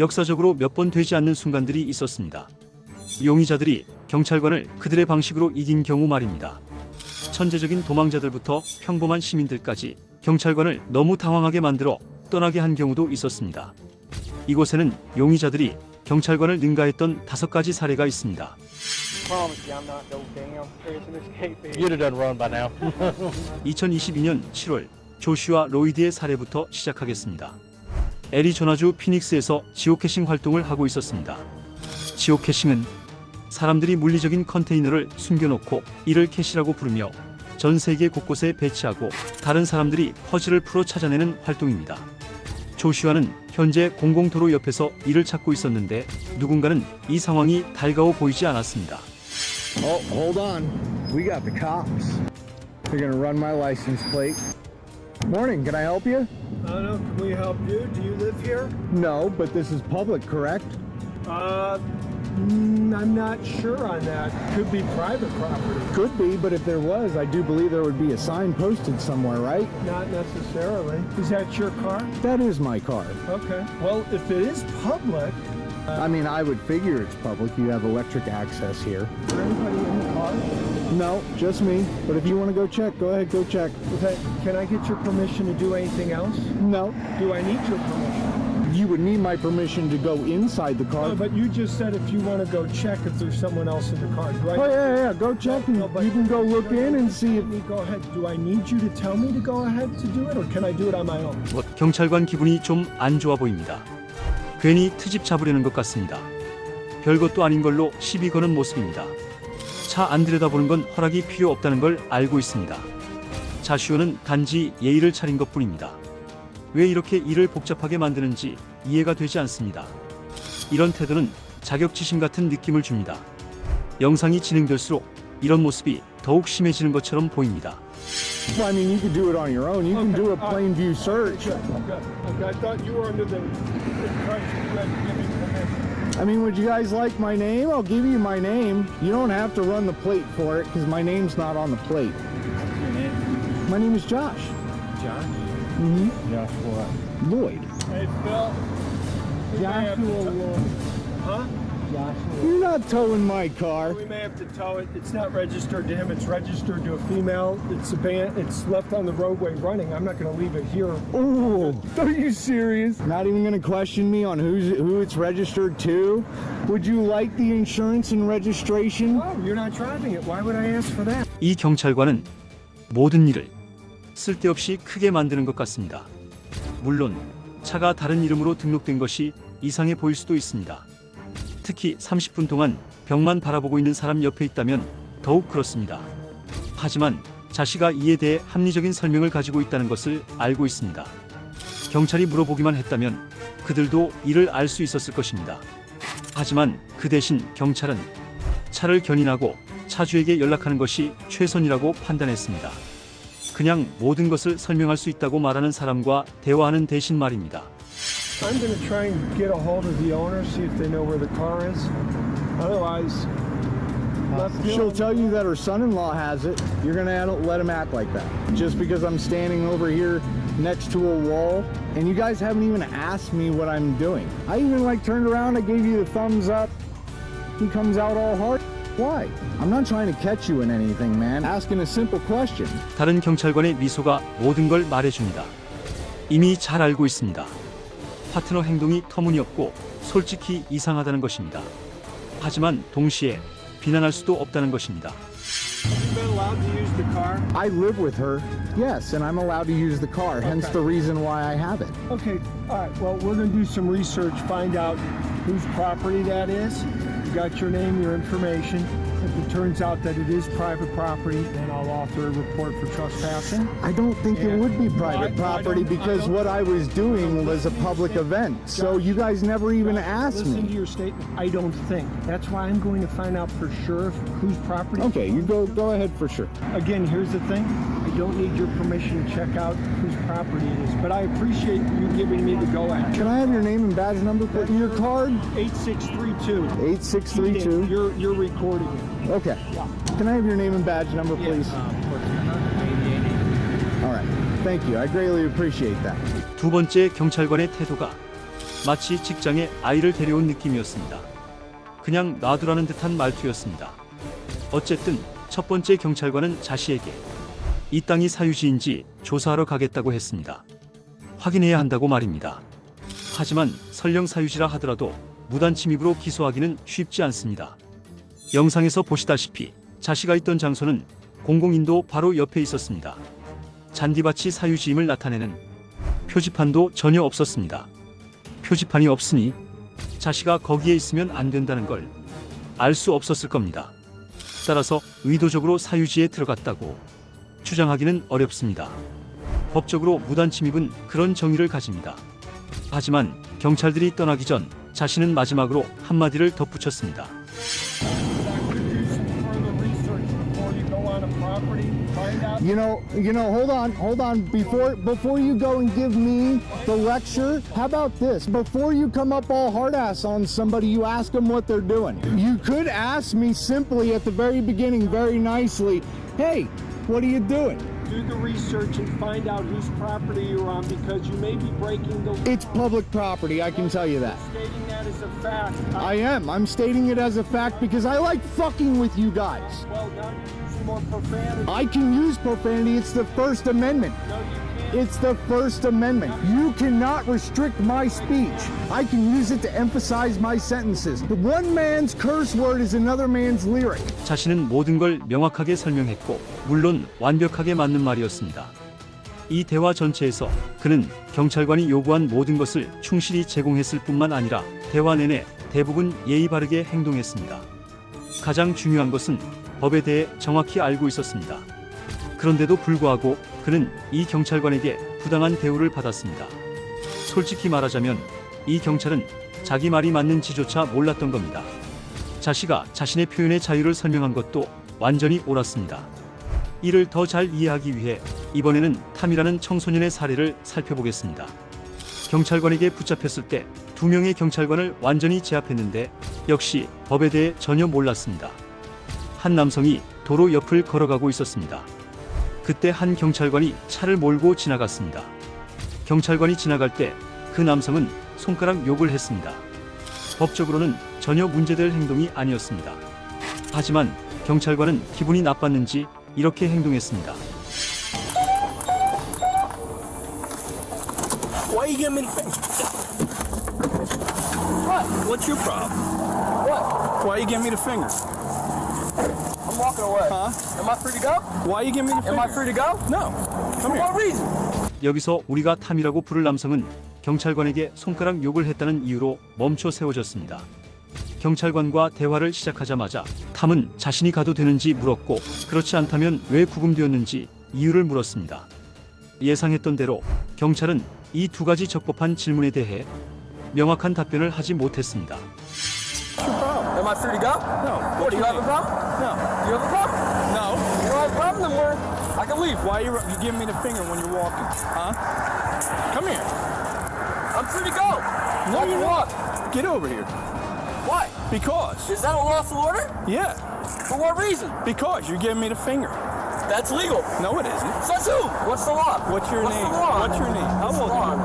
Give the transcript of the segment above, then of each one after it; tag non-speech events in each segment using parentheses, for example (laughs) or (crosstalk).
역사적으로 몇 번 되지 않는 순간들이 있었습니다. 용의자들이 경찰관을 그들의 방식으로 이긴 경우 말입니다. 천재적인 도망자들부터 평범한 시민들까지 경찰관을 너무 당황하게 만들어 떠나게 한 경우도 있었습니다. 이곳에는 용의자들이 경찰관을 능가했던 다섯 가지 사례가 있습니다. promise you I'm not no damn prison escape agent. You'd have done run by now. (laughs) 2022년 7월 조슈아 로이드의 사례부터 시작하겠습니다. 애리조나주 피닉스에서 지오캐싱 활동을 하고 있었습니다. 지오캐싱은 사람들이 물리적인 컨테이너를 숨겨놓고 이를 캐시라고 부르며 전 세계 곳곳에 배치하고 다른 사람들이 퍼즐을 풀어 찾아내는 활동입니다. 조슈아는 현재 공공도로 옆에서 이를 찾고 있었는데 누군가는 이 상황이 달가워 보이지 않았습니다. Oh, Morning, can I help you? Uh, no, can we help you? Do you live here? No, but this is public, correct? Uh, mm, I'm not sure on that. Could be private property. Could be, but if there was, I do believe there would be a sign posted somewhere, right? Not necessarily. Is that your car? That is my car. Okay. Well, if it is public, I mean, I would figure it's public. You have electric access here. is there anybody in? No, just me. But if you want to go check, go ahead, go check. Okay. Can I get your permission to do anything else? No, Do I need your permission? you would need my permission to go inside the car. Oh, but you just said if you want to go check if there's someone else in the car, Oh, right? yeah, yeah, yeah. Go check and No, but- you can go look in and see if. Let me go ahead. Do I need you to tell me to go ahead to do it, or can I do it on my own? 뭐 경찰관 기분이 좀 안 좋아 보입니다. 괜히 트집 잡으려는 것 같습니다. 별것도 아닌 걸로 시비 거는 모습입니다. 차 안 들여다보는 건 허락이 필요 없다는 걸 알고 있습니다. 자슈오는 단지 예의를 차린 것 뿐입니다. 왜 이렇게 일을 복잡하게 만드는지 이해가 되지 않습니다. 이런 태도는 자격지심 같은 느낌을 줍니다. 영상이 진행될수록 이런 모습이 더욱 심해지는 것처럼 보입니다. Well, I mean, you could do it on your own. You can Okay, do a plain view search. Good, good. Okay, I thought you were under the impression you had to give me permission. I mean, would you guys like my name? I'll give you my name. You don't have to run the plate for it because my name's not on the plate. Your name? My name is Josh Josh. Mm-hmm. Josh what? Lloyd. Hey, Phil. We may have Huh? You're not towing my car. We may have to tow it. It's not registered to him. It's registered to a female. It's abandoned. It's left on the roadway running. I'm not going to leave it here. Oh, are you serious? Not even going to question me on who's who it's registered to? Would you like the insurance and registration? Oh, you're not driving it. Why would I ask for that? 이 경찰관은 모든 일을 쓸데없이 크게 만드는 것 같습니다. 물론 차가 다른 이름으로 등록된 것이 이상해 보일 수도 있습니다. 특히 30분 동안 벽만 바라보고 있는 사람 옆에 있다면 더욱 그렇습니다. 하지만 자시가 이에 대해 합리적인 설명을 가지고 있다는 것을 알고 있습니다. 경찰이 물어보기만 했다면 그들도 이를 알 수 있었을 것입니다. 하지만 그 대신 경찰은 차를 견인하고 차주에게 연락하는 것이 최선이라고 판단했습니다. 그냥 모든 것을 설명할 수 있다고 말하는 사람과 대화하는 대신 말입니다. I'm going to try and get a hold of the owner, see if they know where the car is. Otherwise, left She'll tell you that her son-in-law has it. You're going to let him act like that. Just because I'm standing over here next to a wall and you guys haven't even asked me what I'm doing. I even like turned around, I gave you the thumbs up. He comes out all hard. Why? I'm not trying to catch you in anything, man. Asking a simple question. 다른 경찰관의 미소가 모든 걸 말해줍니다. 이미 잘 알고 있습니다. 파트너 행동이 터무니없고 솔직히 이상하다는 것입니다. 하지만 동시에 비난할 수도 없다는 것입니다. You've been allowed to use the car. I live with her. Yes, and I'm allowed to use the car, hence Okay. the reason why I have it. Okay, all right. Well, we're going to do some research, find out whose property that is. You got your name, your information. If it turns out that it is private property, then I'll author a report for trespassing. I don't think it would be private no, I property don't- I because don't- what I was doing was a public event. So you guys never even asked me. Listen to me. your statement. I don't think. That's why I'm going to find out for sure whose property. Okay, you go go ahead for sure. Again, here's the thing. I don't need your permission to check out whose property it is, but I appreciate you giving me the go-ahead. Can I have your name and badge number? Your card? 8632. 8632. You're, you're recording it. Okay. Can I have your name and badge number, please? All right. Thank you. I greatly appreciate that. 두 번째 경찰관의 태도가 마치 직장에 아이를 데려온 느낌이었습니다. 그냥 놔두라는 듯한 말투였습니다. 어쨌든 첫 번째 경찰관은 자씨에게 이 땅이 사유지인지 조사하러 가겠다고 했습니다. 확인해야 한다고 말입니다. 하지만 설령 사유지라 하더라도 무단 침입으로 기소하기는 쉽지 않습니다. 영상에서 보시다시피 자씨가 있던 장소는 공공인도 바로 옆에 있었습니다. 잔디밭이 사유지임을 나타내는 표지판도 전혀 없었습니다. 표지판이 없으니 자씨가 거기에 있으면 안 된다는 걸 알 수 없었을 겁니다. 따라서 의도적으로 사유지에 들어갔다고 주장하기는 어렵습니다. 법적으로 무단 침입은 그런 정의를 가집니다. 하지만 경찰들이 떠나기 전 자신은 마지막으로 한마디를 덧붙였습니다. You know, you know, hold on, hold on. Before before you go and give me the lecture, how about this? Before you come up all hard ass on somebody, you ask them what they're doing. You could ask me simply at the very beginning, very nicely, hey, what are you doing? Do the research and find out whose property you're on because you may be breaking the law. It's public property, I can tell you that. Stating that as a fact. I am. I'm stating it as a fact because I like fucking with you guys. well, using more profanity. I can use profanity. It's the First Amendment. no, you can't. It's the First Amendment. You cannot restrict my speech. I can use it to emphasize my sentences. The one man's curse word is another man's lyric. 자신은 모든 걸 명확하게 설명했고 물론 완벽하게 맞는 말이었습니다. 이 대화 전체에서 그는 경찰관이 요구한 모든 것을 충실히 제공했을 뿐만 아니라 대화 내내 대부분 예의 바르게 행동했습니다. 가장 중요한 것은 법에 대해 정확히 알고 있었습니다. 그런데도 불구하고 그는 이 경찰관에게 부당한 대우를 받았습니다. 솔직히 말하자면 이 경찰은 자기 말이 맞는지조차 몰랐던 겁니다. 자씨가 자신의 표현의 자유를 설명한 것도 완전히 옳았습니다. 이를 더 잘 이해하기 위해 이번에는 탐이라는 청소년의 사례를 살펴보겠습니다. 경찰관에게 붙잡혔을 때 두 명의 경찰관을 완전히 제압했는데 역시 법에 대해 전혀 몰랐습니다. 한 남성이 도로 옆을 걸어가고 있었습니다. 그때 한 경찰관이 차를 몰고 지나갔습니다. 경찰관이 지나갈 때 그 남성은 손가락 욕을 했습니다. 법적으로는 전혀 문제될 행동이 아니었습니다. 하지만 경찰관은 기분이 나빴는지 이렇게 행동했습니다. I'm walking away. Huh? Am I free to go? Why you giving me the Am finger? I free to go? No. Come For here. what reason? 여기서 우리가 탐이라고 부를 남성은 경찰관에게 손가락 욕을 했다는 이유로 멈춰 세워졌습니다. 경찰관과 대화를 시작하자마자 탐은 자신이 가도 되는지 물었고 그렇지 않다면 왜 구금되었는지 이유를 물었습니다. 예상했던 대로 경찰은 이 두 가지 적법한 질문에 대해 명확한 답변을 하지 못했습니다. Why you you giving me the finger when you're walking? Huh? Come here. I'm free to go. No, you're walk. not. Get over here. Why? Because. Is that a lawful order? Yeah. For what reason? Because you're giving me the finger. That's legal. No, it isn't. Says who? What's the law? What's your What's name? The law? What's your name? How old are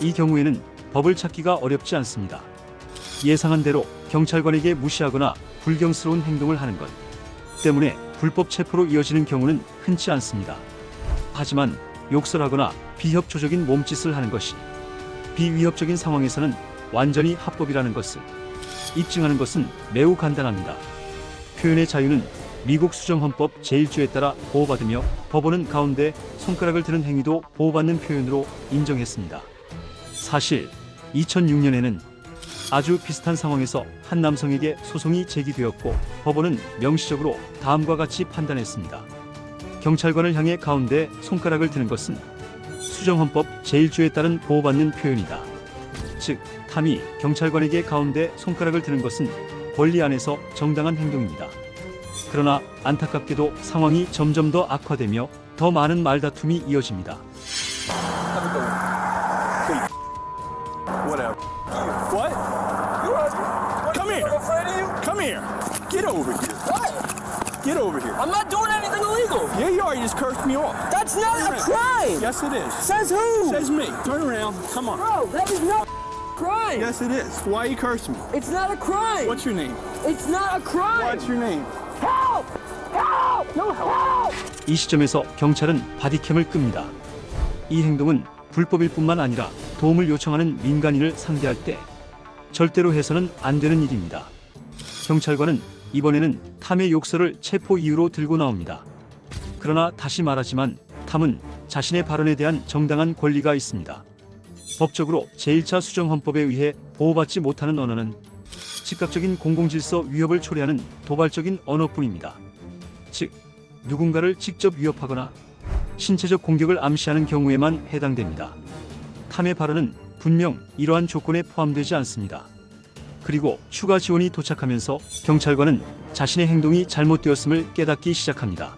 you? 이 경우에는 법을 찾기가 어렵지 않습니다. 예상한 대로 경찰관에게 무시하거나 불경스러운 행동을 하는 것 때문에 불법 체포로 이어지는 경우는 흔치 않습니다. 하지만 욕설 하거나 비협조적인 몸짓을 하는 것이 비위협적인 상황에서는 완전히 합법이라는 것을 입증하는 것은 매우 간단합니다. 표현의 자유는 미국 수정헌법 제1조에 따라 보호받으며 법원은 가운데 손가락을 드는 행위도 보호받는 표현으로 인정했습니다. 사실 2006년에는 아주 비슷한 상황에서 한 남성에게 소송이 제기되었고 법원은 명시적으로 다음과 같이 판단했습니다. 경찰관을 향해 가운데 손가락을 드는 것은 수정헌법 제1조에 따른 보호받는 표현이다. 즉, 탐이 경찰관에게 가운데 손가락을 드는 것은 권리 안에서 정당한 행동입니다. 그러나 안타깝게도 상황이 점점 더 악화되며 더 많은 말다툼이 이어집니다. Yeah, you just cursed me off. That's not a crime. Yes, it is. Says who? Says me. Turn around. Come on. Bro, that is not. crime. Yes, it is. Why you curse me? It's not a crime. What's your name? It's not a crime. What's your name? Help! Help! No help! 이 시점에서 경찰은 바디캠을 끕니다. 이 행동은 불법일 뿐만 아니라 도움을 요청하는 민간인을 상대할 때 절대로 해서는 안 되는 일입니다. 경찰관은 이번에는 탐의 욕설을 체포 이유로 들고 나옵니다. 그러나 다시 말하지만 탐은 자신의 발언에 대한 정당한 권리가 있습니다. 법적으로 제1차 수정헌법에 의해 보호받지 못하는 언어는 즉각적인 공공질서 위협을 초래하는 도발적인 언어뿐입니다. 즉, 누군가를 직접 위협하거나 신체적 공격을 암시하는 경우에만 해당됩니다. 탐의 발언은 분명 이러한 조건에 포함되지 않습니다. 그리고 추가 지원이 도착하면서 경찰관은 자신의 행동이 잘못되었음을 깨닫기 시작합니다.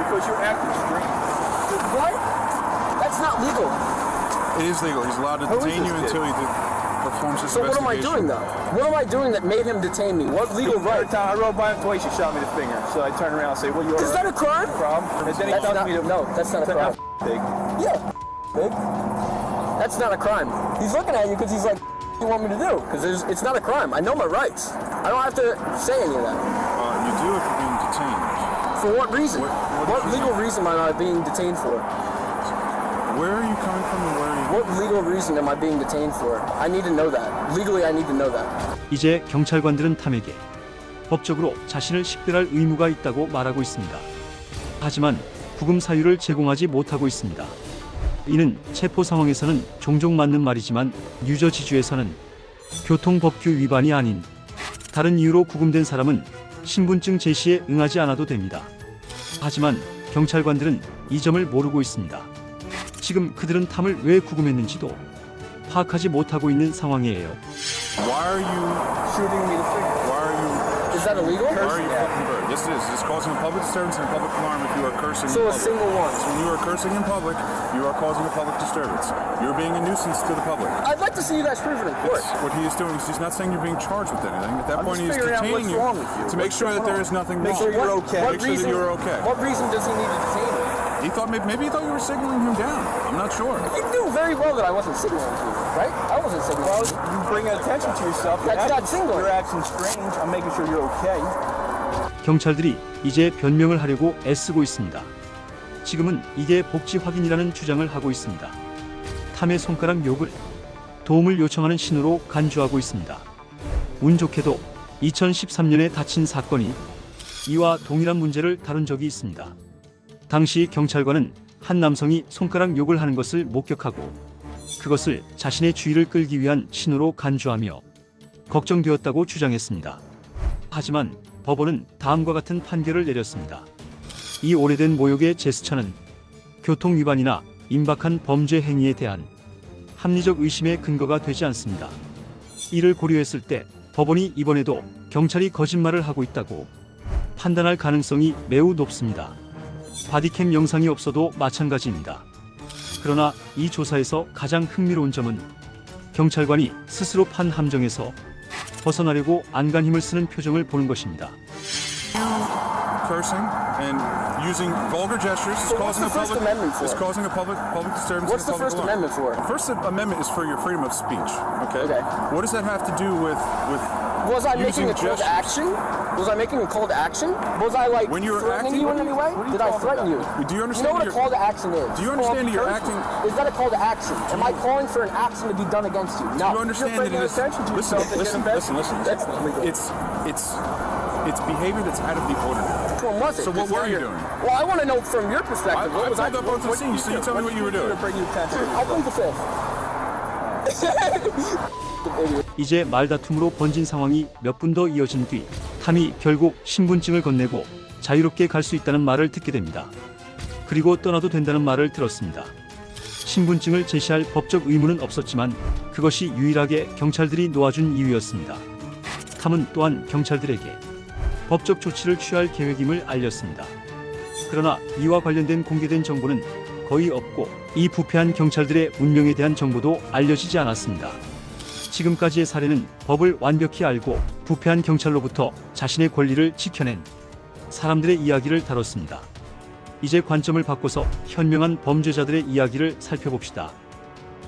Because you're acting strange. What? That's not legal. It is legal. He's allowed to Who is detain you kid? until he de- performs his So what am I doing though? What am I doing that made him detain me? What legal right? Every time I rode by him twice, he shot me the finger. So I turned around and said, "Well, you're Is that a crime? problem." And then he That's tells not, me to no, that's not a crime. Big. Yeah, big. That's not a crime. He's looking at you because he's like, "What do you want me to do?" Because it's not a crime. I know my rights. I don't have to say any of that. Uh, you do if you're being detained. For what reason? What- what What legal reason am I being detained for? Where are you coming from and where are you? What legal reason am I being detained for? I need to know that. Legally, I need to know that. 이제 경찰관들은 탐에게 법적으로 자신을 식별할 의무가 있다고 말하고 있습니다. 하지만 구금 사유를 제공하지 못하고 있습니다. 이는 체포 상황에서는 종종 맞는 말이지만 뉴저지주에서는 교통법규 위반이 아닌 다른 이유로 구금된 사람은 신분증 제시에 응하지 않아도 됩니다. 하지만 경찰관들은 이 점을 모르고 있습니다. 지금 그들은 탐을 왜 구금했는지도 파악하지 못하고 있는 상황이에요. Is that illegal? Why are you flipping bird? Yes, it is. It's causing a public disturbance and a public alarm if you are cursing. So in a public. single one. So when you are cursing in public, you are causing a public disturbance. You're being a nuisance to the public. I'd like to see you guys prove it in court. That's what he is doing. is He's not saying you're being charged with anything. At that I'm point, just he's detaining what's you, wrong with you. to make What's sure that there is there on? nothing Make wrong. sure you're okay. What Make sure that reason? you're okay. What reason does he need to detain you? He thought maybe, maybe he thought you were signaling him down. I'm not sure. You knew very well that I wasn't signaling to you, right? I wasn't signaling. Well, to you. you bring attention to yourself. You're That's not acting- single. You're acting strange. I'm making sure you're okay. 경찰들이 이제 변명을 하려고 애쓰고 있습니다. 지금은 이게 복지 확인이라는 주장을 하고 있습니다. 탐의 손가락 욕을 도움을 요청하는 신호로 간주하고 있습니다. 운 좋게도 2013년에 다친 사건이 이와 동일한 문제를 다룬 적이 있습니다. 당시 경찰관은 한 남성이 손가락 욕을 하는 것을 목격하고 그것을 자신의 주의를 끌기 위한 신호로 간주하며 걱정되었다고 주장했습니다. 하지만 법원은 다음과 같은 판결을 내렸습니다. 이 오래된 모욕의 제스처는 교통 위반이나 임박한 범죄 행위에 대한 합리적 의심의 근거가 되지 않습니다. 이를 고려했을 때 법원이 이번에도 경찰이 거짓말을 하고 있다고 판단할 가능성이 매우 높습니다. 바디캠 영상이 없어도 마찬가지입니다. 그러나 이 조사에서 가장 흥미로운 점은 경찰관이 스스로 판 함정에서 벗어나려고 안간 힘을 쓰는 표정을 보는 것입니다. Cursing and using vulgar gestures is So what's causing the a First public Amendment for? is causing a public public disturbance. What's and the a public First alarm. Amendment for? The First Amendment is for your freedom of speech. Okay. Okay. What does that have to do with with Was I making a call to action? Was I making a call to action? Was I like When you were threatening acting- you in any way? you Did I threaten you? Do you You understand know what a call to action is? Do you understand that you're acting- Is that a call to action? Am I calling for an action to be done against you? No. Do you understand You're that it is attention to listen, listen, listen, listen, That's legal. It's it's it's behavior that's out of the ordinary. One was it? So what were you doing? Well, I want to know from your I, perspective. I what was I up doing? both the scenes, so you tell me what you were doing. Bring you. I'll plead the fifth. (laughs) 이제 말다툼으로 번진 상황이 몇 분 더 이어진 뒤 탐이 결국 신분증을 건네고 자유롭게 갈 수 있다는 말을 듣게 됩니다. 그리고 떠나도 된다는 말을 들었습니다. 신분증을 제시할 법적 의무는 없었지만 그것이 유일하게 경찰들이 놓아준 이유였습니다. 탐은 또한 경찰들에게 법적 조치를 취할 계획임을 알렸습니다. 그러나 이와 관련된 공개된 정보는 거의 없고 이 부패한 경찰들의 운명에 대한 정보도 알려지지 않았습니다. 지금까지의 사례는 법을 완벽히 알고 부패한 경찰로부터 자신의 권리를 지켜낸 사람들의 이야기를 다뤘습니다. 이제 관점을 바꿔서 현명한 범죄자들의 이야기를 살펴봅시다.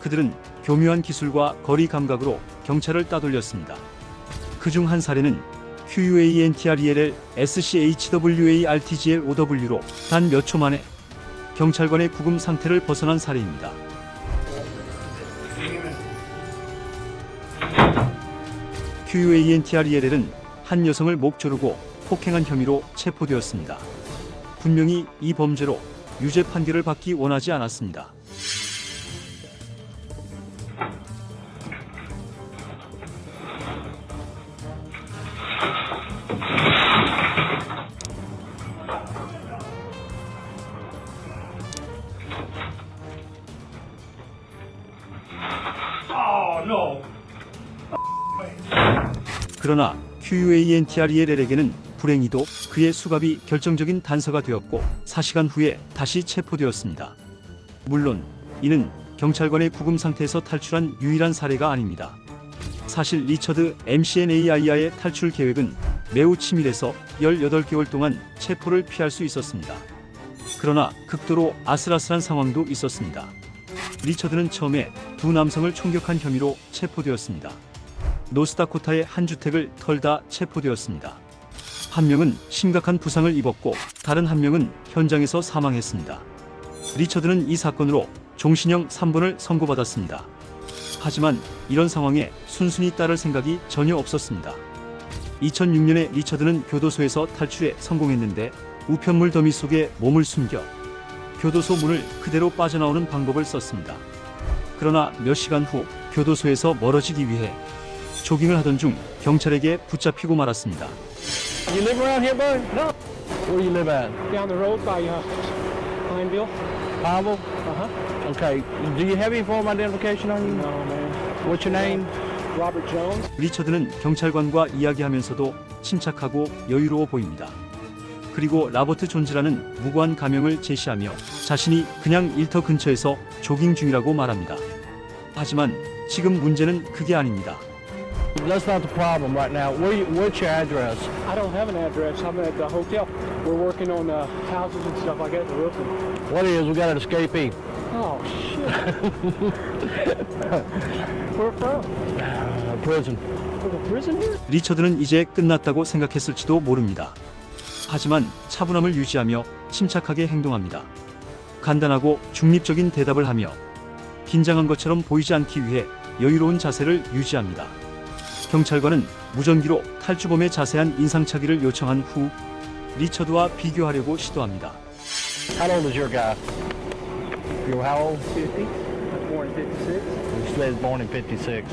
그들은 교묘한 기술과 거리 감각으로 경찰을 따돌렸습니다. 그 중 한 사례는 QUANTRELL SCHWA RTGL OW로 단 몇 초 만에 경찰관의 구금 상태를 벗어난 사례입니다. QUANTRELL은 한 여성을 목 조르고 폭행한 혐의로 체포되었습니다. 분명히 이 범죄로 유죄 판결을 받기 원하지 않았습니다. 그러나 QUANTRELL에게는 불행히도 그의 수갑이 결정적인 단서가 되었고 4시간 후에 다시 체포되었습니다. 물론 이는 경찰관의 구금 상태에서 탈출한 유일한 사례가 아닙니다. 사실 리처드 MCNAI아의 탈출 계획은 매우 치밀해서 18개월 동안 체포를 피할 수 있었습니다. 그러나 극도로 아슬아슬한 상황도 있었습니다. 리처드는 처음에 두 남성을 총격한 혐의로 체포되었습니다. 노스다코타의 한 주택을 털다 체포되었습니다. 한 명은 심각한 부상을 입었고 다른 한 명은 현장에서 사망했습니다. 리처드는 이 사건으로 종신형 3번을 선고받았습니다. 하지만 이런 상황에 순순히 따를 생각이 전혀 없었습니다. 2006년에 리처드는 교도소에서 탈출에 성공했는데 우편물 더미 속에 몸을 숨겨 교도소 문을 그대로 빠져나오는 방법을 썼습니다. 그러나 몇 시간 후 교도소에서 멀어지기 위해 조깅을 하던 중 경찰에게 붙잡히고 말았습니다. You live around here, bud? No. Where you live at? Down the road by uh, Pineville. Pavel? Uh-huh. Okay. Do you have any form of identification on you? No, man. What's your name? Robert Jones. 리처드는 경찰관과 이야기하면서도 침착하고 여유로워 보입니다. 그리고 라버트 존즈라는 무고한 가명을 제시하며 자신이 그냥 일터 근처에서 조깅 중이라고 말합니다. 하지만 지금 문제는 그게 아닙니다. That's not the problem right now. Where you, what's your address? I don't have an address. I'm at the hotel. We're working on uh, houses and stuff like that, the roofing. What is? We got an escapee. Oh, shit. Where from? Uh, prison. From the prison here? 리처드는 이제 끝났다고 생각했을지도 모릅니다. 하지만 차분함을 유지하며 침착하게 행동합니다. 간단하고 중립적인 대답을 하며 긴장한 것처럼 보이지 않기 위해 여유로운 자세를 유지합니다. 경찰관은 무전기로 탈주범의 자세한 인상착의를 요청한 후 리처드와 비교하려고 시도합니다. How old is your guy? You're how old? 50. I was born in 56. He says born in 56.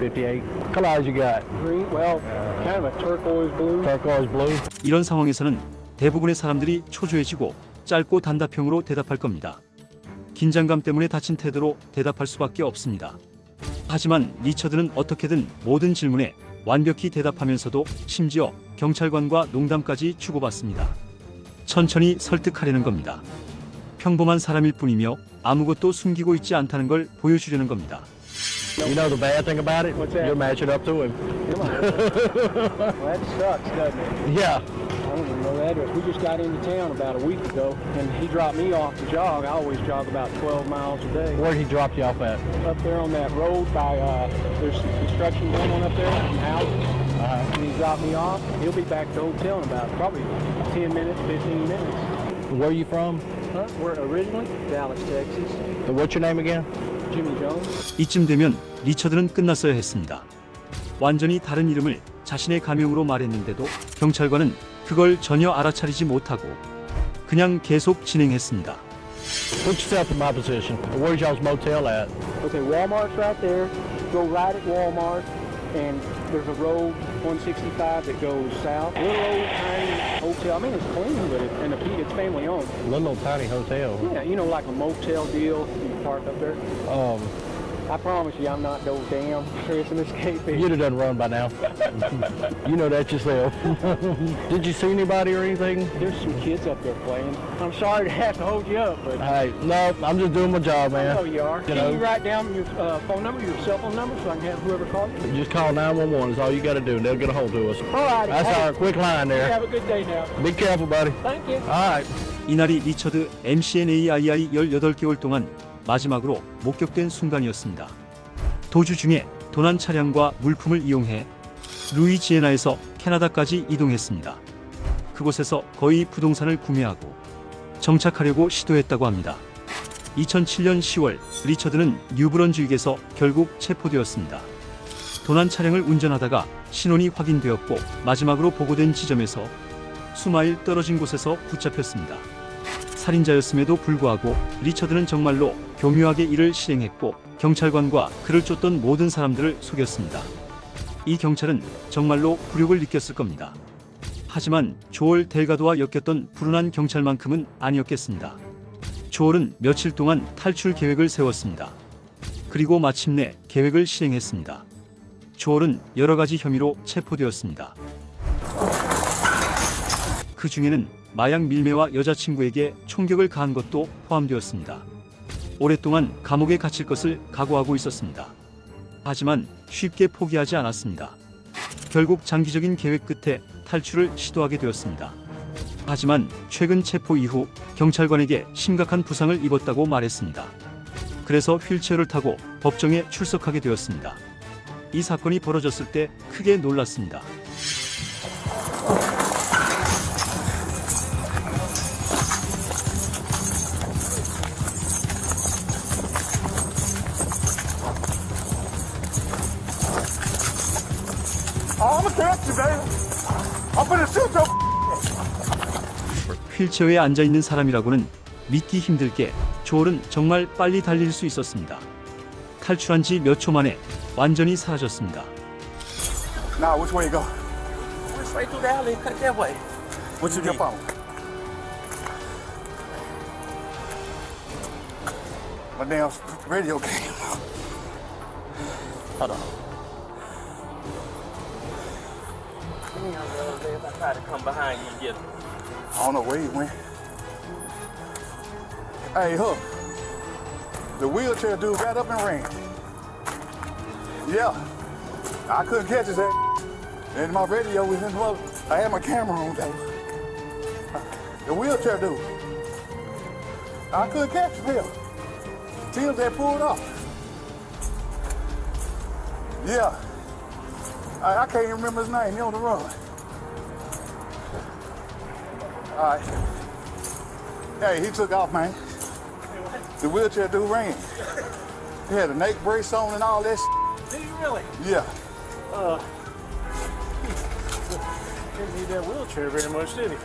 58. Color eyes you got? Green, well, kind of a turquoise blue. Turquoise blue. 이런 상황에서는 대부분의 사람들이 초조해지고 짧고 단답형으로 대답할 겁니다. 긴장감 때문에 다친 태도로 대답할 수밖에 없습니다. 하지만 리처드는 어떻게든 모든 질문에 완벽히 대답하면서도 심지어 경찰관과 농담까지 주고받습니다. 천천히 설득하려는 겁니다. 평범한 사람일 뿐이며 아무것도 숨기고 있지 않다는 걸 보여주려는 겁니다. You know the bad thing about it? What's that? You're matching up to him. Well, that sucks, doesn't it? (laughs) Yeah. I don't even know the address. We just got into town about a week ago, and he dropped me off to jog. I always jog about 12 miles a day. Where'd he drop you off at? Up there on that road by, uh, there's some construction going on up there, some houses. Uh, and he dropped me off. He'll be back at the hotel in about probably 10 minutes, 15 minutes. Where are you from? Huh? We're originally Dallas, Texas. What's your name again? Jimmy Jones. 이쯤 되면 리처드는 끝났어야 했습니다. 완전히 다른 이름을 자신의 가명으로 말했는데도 경찰관은 그걸 전혀 알아차리지 못하고 그냥 계속 진행했습니다. Put yourself in my position. Where's y'all's motel at? Okay, Walmart's right there. Go right at Walmart, and there's a road 165 that goes south. Little old tiny hotel. I mean, it's clean, but it, and the, it's family owned. Little old tiny hotel. Yeah, you know, like a motel deal. You park up there. Um, I promise you, I'm not no damn prison escapee. you'd have done run by now. (laughs) you know that yourself. (laughs) Did you see anybody or anything? There's some kids up there playing. I'm sorry to have to hold you up, but Hey, no, I'm just doing my job, I know man. you are. You Can know. you write down your uh, phone number, your cell phone number, so I can have whoever calls you? Just call 911 is all you got to do, and they'll get a hold of us. All right. That's our quick line there. Have a good day now. Be careful, buddy. Thank you. All right. 이날이 리처드 MCNAII 18개월 동안 마지막으로 목격된 순간이었습니다. 도주 중에 도난 차량과 물품을 이용해 루이지애나에서 캐나다까지 이동했습니다. 그곳에서 거의 부동산을 구매하고 정착하려고 시도했다고 합니다. 2007년 10월 리처드는 뉴브런주익에서 결국 체포되었습니다. 도난 차량을 운전하다가 신원이 확인되었고 마지막으로 보고된 지점에서 수마일 떨어진 곳에서 붙잡혔습니다. 살인자였음에도 불구하고 리처드는 정말로 교묘하게 이를 실행했고 경찰관과 그를 쫓던 모든 사람들을 속였습니다. 이 경찰은 정말로 굴욕을 느꼈을 겁니다. 하지만 조얼 델가도와 엮였던 불운한 경찰만큼은 아니었겠습니다. 조얼은 며칠 동안 탈출 계획을 세웠습니다. 그리고 마침내 계획을 실행했습니다. 조얼은 여러 가지 혐의로 체포되었습니다. 그 중에는 마약 밀매와 여자친구에게 총격을 가한 것도 포함되었습니다. 오랫동안 감옥에 갇힐 것을 각오하고 있었습니다. 하지만 쉽게 포기하지 않았습니다. 결국 장기적인 계획 끝에 탈출을 시도하게 되었습니다. 하지만 최근 체포 이후 경찰관에게 심각한 부상을 입었다고 말했습니다. 그래서 휠체어를 타고 법정에 출석하게 되었습니다. 이 사건이 벌어졌을 때 크게 놀랐습니다. 휠체어에 앉아 있는 사람이라고는 믿기 힘들게 조얼은 정말 빨리 달릴 수 있었습니다. 탈출한 지 몇 초 만에 완전히 사라졌습니다. Nah, which way you go? Went straight through the alley cut that way. What's your phone? My damn radio came. Hold on. If I try to come behind you and get him. I don't know where he went. Hey, Hook. The wheelchair dude got up and ran. Yeah. I couldn't catch his ass. And my radio was in the. I had my camera on though. The wheelchair dude. I couldn't catch him. Tim's had pulled off. Yeah. I, I can't even remember his name. He on the run. All right. Hey, he took off, man. The wheelchair dude ran. He had a neck brace on and all that. Did you really? Yeah. Didn't need that wheelchair very much, did he?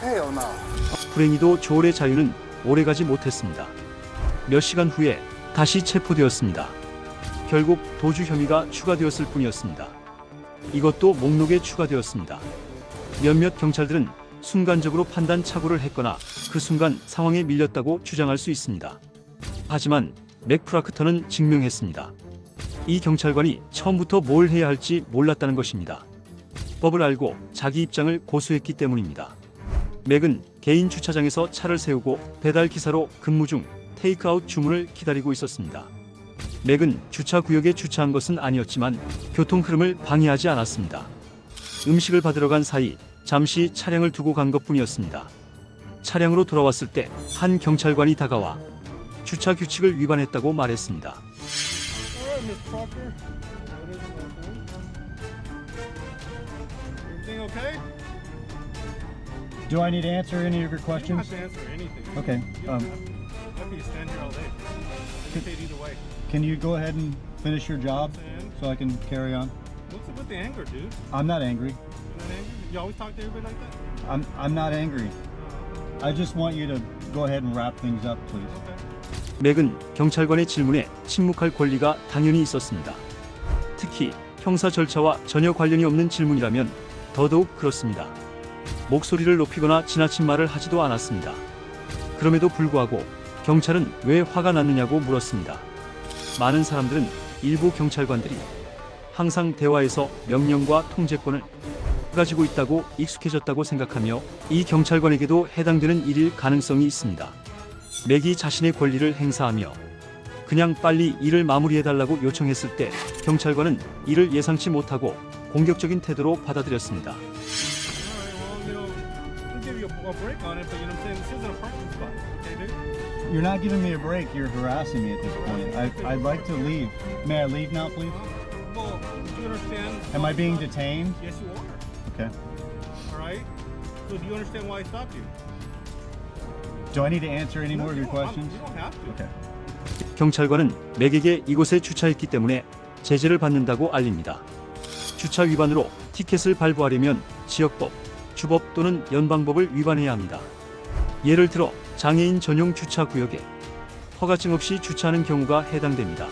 Hell no. 불행히도 조얼의 자유는 오래가지 못했습니다. 몇 시간 후에 다시 체포되었습니다. 결국 도주 혐의가 추가되었을 뿐이었습니다. 이것도 목록에 추가되었습니다. 몇몇 경찰들은 순간적으로 판단 착오를 했거나 그 순간 상황에 밀렸다고 주장할 수 있습니다. 하지만 맥프라크터는 증명했습니다. 이 경찰관이 처음부터 뭘 해야 할지 몰랐다는 것입니다. 법을 알고 자기 입장을 고수했기 때문입니다. 맥은 개인 주차장에서 차를 세우고 배달 기사로 근무 중 테이크아웃 주문을 기다리고 있었습니다. 맥은 주차 구역에 주차한 것은 아니었지만 교통 흐름을 방해하지 않았습니다. 음식을 받으러 간 사이 잠시 차량을 두고 간 것뿐이었습니다. 차량으로 돌아왔을 때 한 경찰관이 다가와 주차 규칙을 위반했다고 말했습니다. All right, Miss Parker. Everything okay? Do I need to answer any of your You don't questions? have to answer anything. Okay. You don't Um, have to. I could stand here all day. I get paid either way. Can you go ahead and finish your job so I can carry on? what's up with the anger, dude? I'm not angry. You're not angry? You always talk to everybody like that? I'm I'm not angry. I just want you to go ahead and wrap things up, please. Okay. 맥은 경찰관의 질문에 침묵할 권리가 당연히 있었습니다. 특히 형사 절차와 전혀 관련이 없는 질문이라면 더더욱 그렇습니다. 목소리를 높이거나 지나친 말을 하지도 않았습니다. 그럼에도 불구하고 경찰은 왜 화가 났느냐고 물었습니다. 많은 사람들은 일부 경찰관들이 항상 대화에서 명령과 통제권을 가지고 있다고 익숙해졌다고 생각하며 이 경찰관에게도 해당되는 일일 가능성이 있습니다. 맥이 자신의 권리를 행사하며 그냥 빨리 일을 마무리해달라고 요청했을 때 경찰관은 이를 예상치 못하고 공격적인 태도로 받아들였습니다. You're not giving me a break. You're harassing me at this point. I, I'd like to leave. May I leave now, please? Well, do you understand? Am I being detained? Yes, you are. Okay. All right. So do you understand why I stopped you? Do I need to answer any No, more of you your questions? You don't have to. Okay. 경찰관은 맥에게 이곳에 주차했기 때문에 제재를 받는다고 알립니다. 주차 위반으로 티켓을 발부하려면 지역법, 주법 또는 연방법을 위반해야 합니다. 예를 들어 장애인 전용 주차 구역에 허가증 없이 주차하는 경우가 해당됩니다.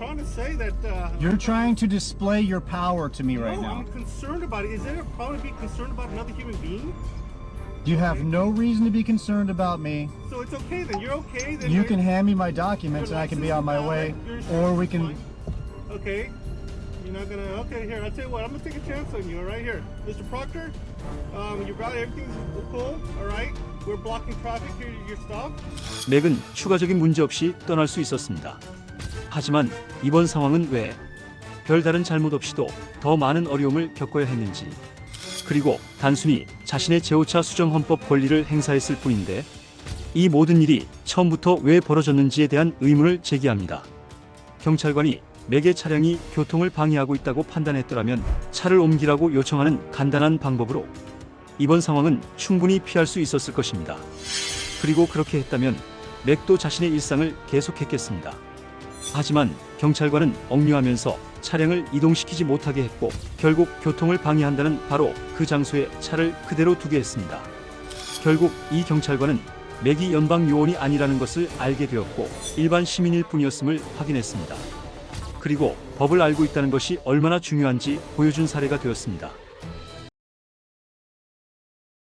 Trying to say that. Uh, You're trying to display your power to me right no, now. I'm concerned about it. Is there a problem to be concerned about another human being? You have no reason to be concerned about me. So it's okay then. You're okay. Then You you're- can hand me my documents and I can be on my way, or we can. Okay. You're not gonna. Okay, here. I'll tell you what. I'm gonna take a chance on you. All right, here, Mr. Proctor. Um, you got everything's cool. All right. We're blocking traffic here. Your stop. 맥은 추가적인 문제 없이 떠날 수 있었습니다. 하지만 이번 상황은 왜 별다른 잘못 없이도 더 많은 어려움을 겪어야 했는지 그리고 단순히 자신의 제오차 수정 헌법 권리를 행사했을 뿐인데 이 모든 일이 처음부터 왜 벌어졌는지에 대한 의문을 제기합니다. 경찰관이 맥의 차량이 교통을 방해하고 있다고 판단했더라면 차를 옮기라고 요청하는 간단한 방법으로 이번 상황은 충분히 피할 수 있었을 것입니다. 그리고 그렇게 했다면 맥도 자신의 일상을 계속했겠습니다. 하지만 경찰관은 억류하면서 차량을 이동시키지 못하게 했고 결국 교통을 방해한다는 바로 그 장소에 차를 그대로 두게 했습니다. 결국 이 경찰관은 맥이 연방 요원이 아니라는 것을 알게 되었고 일반 시민일 뿐이었음을 확인했습니다. 그리고 법을 알고 있다는 것이 얼마나 중요한지 보여준 사례가 되었습니다.